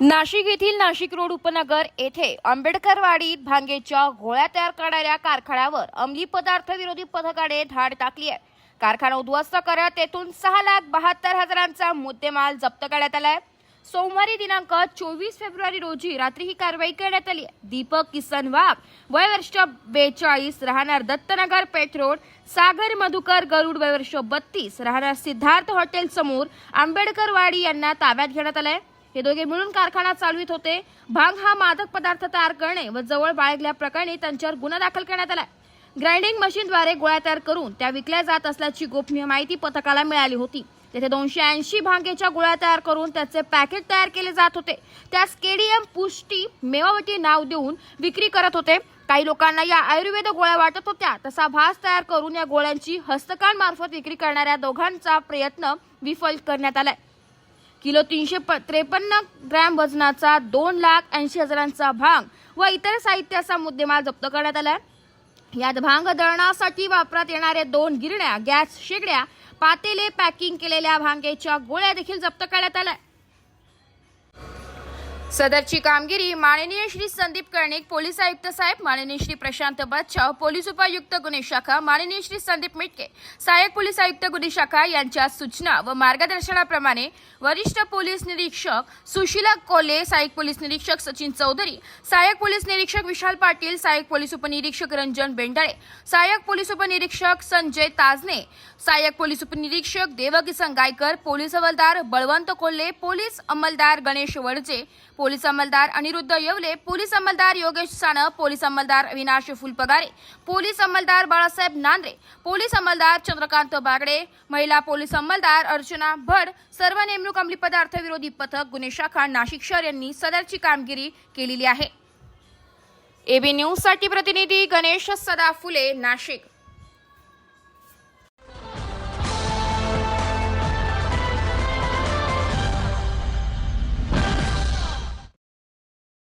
नाशिक येथील नाशिक रोड उपनगर येथे आंबेडकरवाडीत भांगेच्या गोळ्या तयार करणाऱ्या कारखान्यावर अंमली पदार्थ विरोधी पथकाने धाड टाकली आहे. कारखाना उद्ध्वस्त करत तेथून सहा लाख बहात्तर हजारांचा मुद्देमाल जप्त करण्यात आलाय सोमवारी दिनांक चोवीस फेब्रुवारी रोजी रात्री ही कारवाई करण्यात आली आहे. दीपक किसन वाघ वय वर्ष बेचाळीस राहणार दत्तनगर पेठ रोड सागर मधुकर गरुड वय वर्ष बत्तीस राहणार सिद्धार्थ हॉटेल समोर आंबेडकरवाडी यांना ताब्यात घेण्यात आलंय हे दोघे मिळून कारखाना चालवित होते. भांग हा मादक पदार्थ तयार करणे व जवळ बाळगल्याप्रकरणी त्यांच्यावर गुन्हा दाखल करण्यात आला ग्राइंडिंग मशीनद्वारे गोळ्या तयार करून त्या विकल्या जात असल्याची गोपनीय माहिती पथकाला मिळाली होती. तेथे दोनशे ऐंशी भांगेच्या गोळ्या तयार करून त्याचे पॅकेट तयार केले जात होते. त्यास केडीएम पुष्टी मेवावटी नाव देऊन विक्री करत होते. काही लोकांना या आयुर्वेद गोळ्या वाटत होत्या. तसा भास तयार करून या गोळ्यांची हस्तकांमार्फत विक्री करणाऱ्या दोघांचा प्रयत्न विफल करण्यात आलाय. किलो तीनशे प- त्रेपन्न ग्रॅम वजनाचा दोन लाख ऐंशी हजारांचा भांग व इतर साहित्याचा मुद्देमाल जप्त करण्यात आला यात भांग दळणासाठी वापरात येणाऱ्या दोन गिरण्या गॅस शेगड्या पातेले पॅकिंग केलेल्या भांगेच्या गोळ्या देखील जप्त करण्यात आल्या. सदरची कामगिरी माननीय श्री संदीप कर्णिक पोलीस आयुक्त साहेब माननीय श्री प्रशांत बादशाह पोलीस उपायुक्त गुन्हे शाखा माननीय श्री संदीप मिटके सहाय्यक पोलीस आयुक्त गुन्हे शाखा यांच्या सूचना व मार्गदर्शनाप्रमाणे वरिष्ठ पोलीस निरीक्षक सुशीला कोल्हे सहाय्यक पोलीस निरीक्षक सचिन चौधरी सहाय्यक पोलीस निरीक्षक विशाल पाटील सहाय्यक पोलीस उपनिरीक्षक रंजन बेंडाळे सहाय्यक पोलीस उपनिरीक्षक संजय ताजने सहाय्यक पोलीस उपनिरीक्षक देवकिसन संगायकर पोलीस हवालदार बळवंत कोल्हे पोलीस अंमलदार गणेश वडजे पोलीस अंमलदार अनिरुद्ध येवले पोलीस अंमलदार योगेश सानप पोलीस अंमलदार अविनाश फुलपगारे पोलीस अंमलदार बाळासाहेब नांद्रे पोलीस अंमलदार चंद्रकांत बागडे महिला पोलीस अंमलदार अर्चना भड सर्व नेमणूक अंमली पदार्थ विरोधी पथक गुन्हे शाखा नाशिक शहर यांनी सदरची कामगिरी केलेली आहे. एबी न्यूजसाठी प्रतिनिधी गणेश सदा फुले नाशिक.